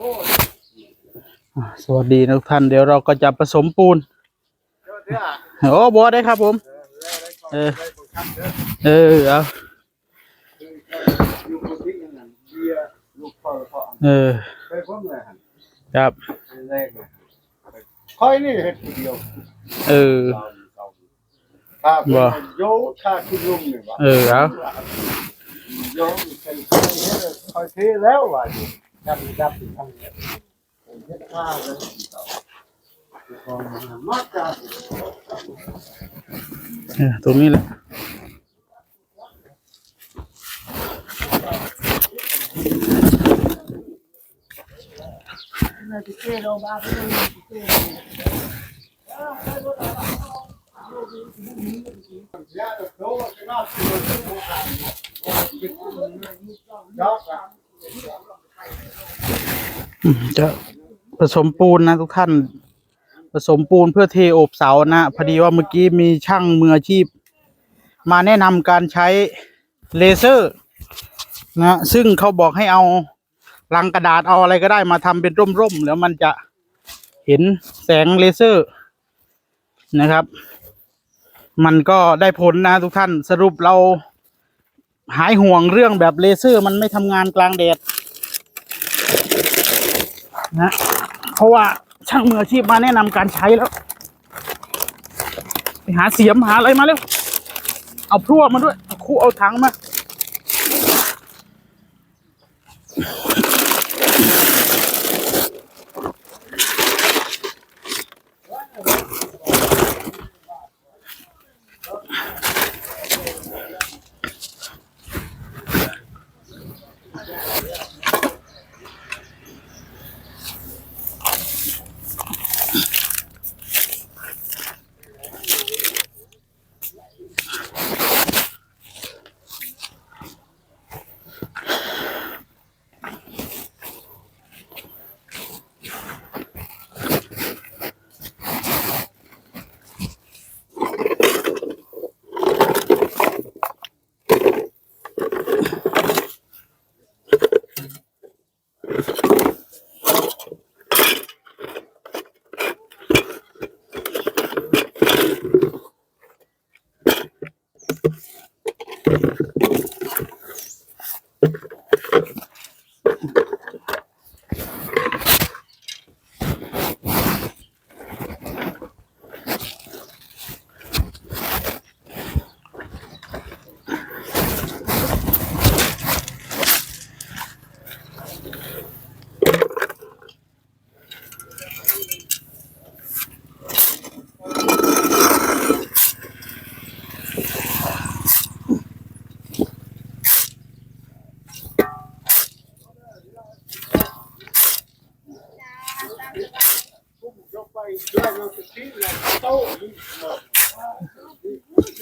อะสวัสดีทุกท่านเดี๋ยวเราก็จะผสมปูนโอ้บัวได้ครับผม เออ เออเอาเออครับค่อยนี่เห็ดคนเดียว เออถ้าบ่โยถ้าคุณลุงนี่ว่าเออเอาโยเป็นค่อยเทแล้วว่า อยู่จับจับทางนี้เฮ็ดข้าวเลยมา จะยาโตก็น่าสิดอกอะอืมจะผสมปูนนะทุกท่าน ผสมปูนเพื่อเทโอบเสานะพอดีว่าเมื่อกี้มีช่างมืออาชีพ มาแนะนำการใช้เลเซอร์นะซึ่งเขาบอกให้เอาลังกระดาษเอาอะไรก็ได้มาทำเป็นร่มๆแล้วมันจะเห็นแสงเลเซอร์นะครับ มันก็ได้ผลนะทุกท่านสรุปเราหายห่วงเรื่องแบบเลเซอร์ มันไม่ทำงานกลางแดด นะเพราะว่าช่างมืออาชีพมาแนะนำการใช้แล้ว ไปหาเสียมหาอะไรมาเร็วเอาพลั่วมาด้วยเอาคู่เอาถังมา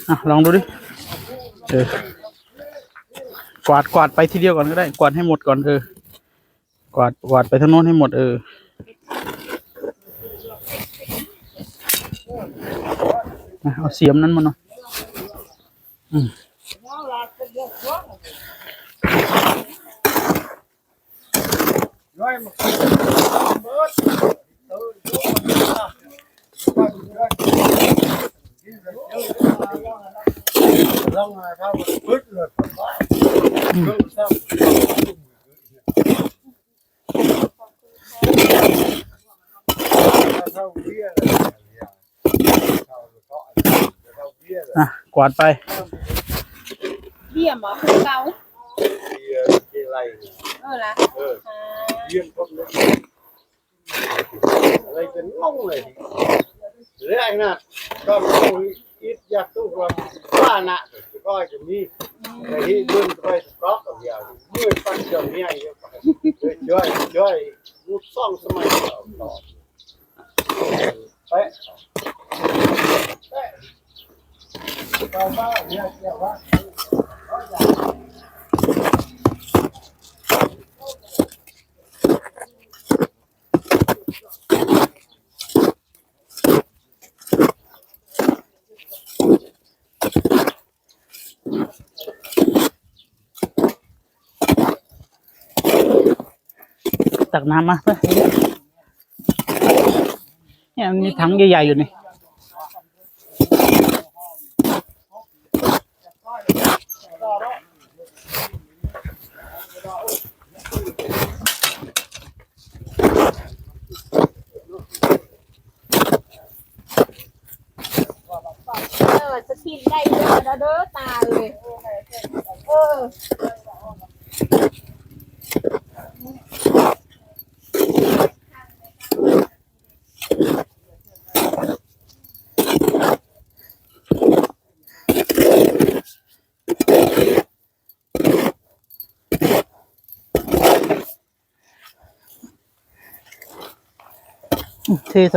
อะลองดูดิเออกวาดกวาดไปทีเดียวก่อนก็ได้ กวาดให้หมดก่อนเออกวาดกวาดไปทางโน้นให้หมดเออเอาเสียมนั้นมาหน่อยอืมเออโยมันลองมาครับปึ๊ดเลยเรื่องซ้ำเท่าเบี้ยเลยเท่าเท่าเท่าเบี้ยเลย อ่ะ กวาดไป เบี้ยหมอคือเก่า เบี้ยเกี่ยไร เออละ เออเบี้ยพวกนี้อะไรเป็นงงเลยเรื่องน่ะก็มีอิดอยากตู้ความว่าน่ะ ก็จะมีแต่ที่รุ่นไปสก๊อกก็ยาวมือปันเดียวเนี่ยเยอะไปช่วยช่วยลูกซ่องสมัยก่อต่อไปไปไปบ้านเนี่ยเกี่ยวว่า ตักน้ำมาไปเนี่ยมันมีถังใหญ่ๆอยู่นี่เออจะกินได้เยอะนะเด้อตาเลยเออ เท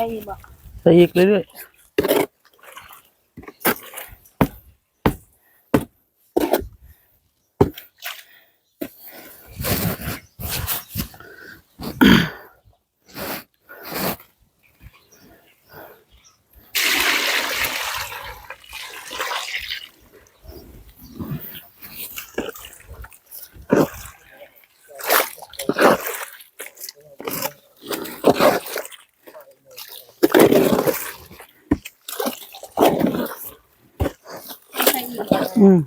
ใช่บอกใส่อีกเรื่อยๆ อืม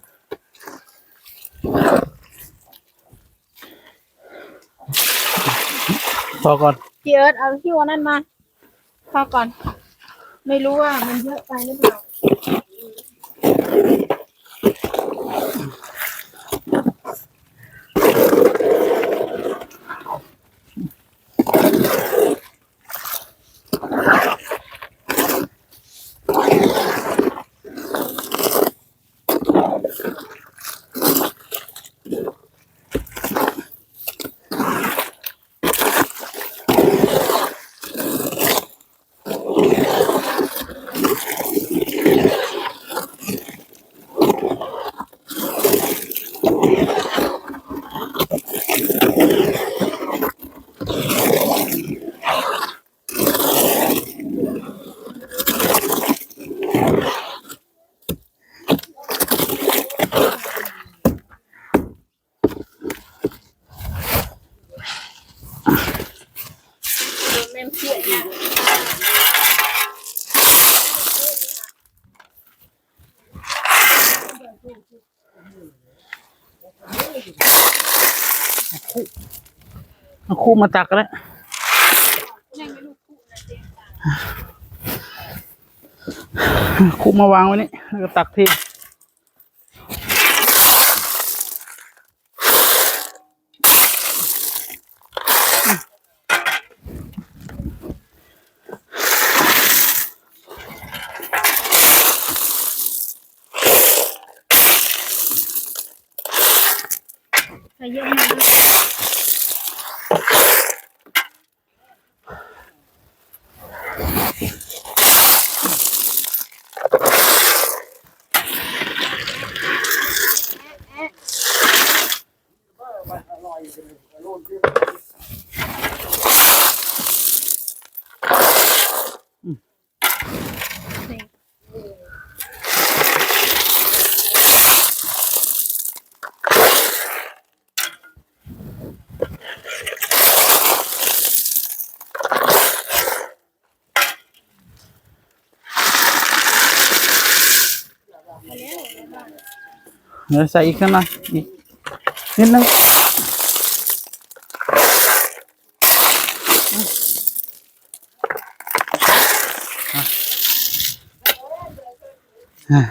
พอก่อนพี่เอิร์ธเอาที่วันนั้นมาพอก่อน ไม่รู้ว่ามันเยอะไปหรือเปล่า เพี้ยนะเอาคู่มาตักก็ได้ยังไม่รู้คู่มาวางไว้นี่แล้วก็ตักที ใส่ เยอะมากนะเดี๋ยวใส่อีกขึ้นมาอีกนิดนึงอะอืมเอา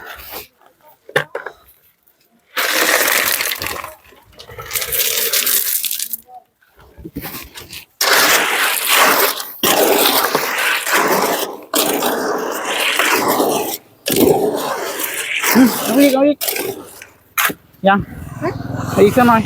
อีกเอาอีกยังเอาอีกสักหน่อย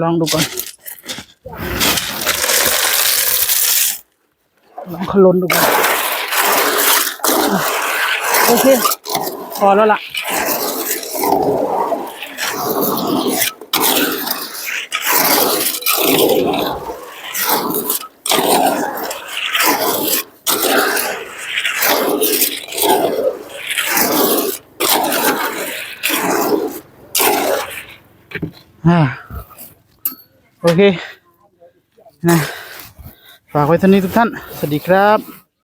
ลองดูก่อน ลองขลนดูก่อน โอเค พอแล้วล่ะ อ่าโอเคนะฝากไว้เท่านี้ทุกท่าน สวัสดีครับ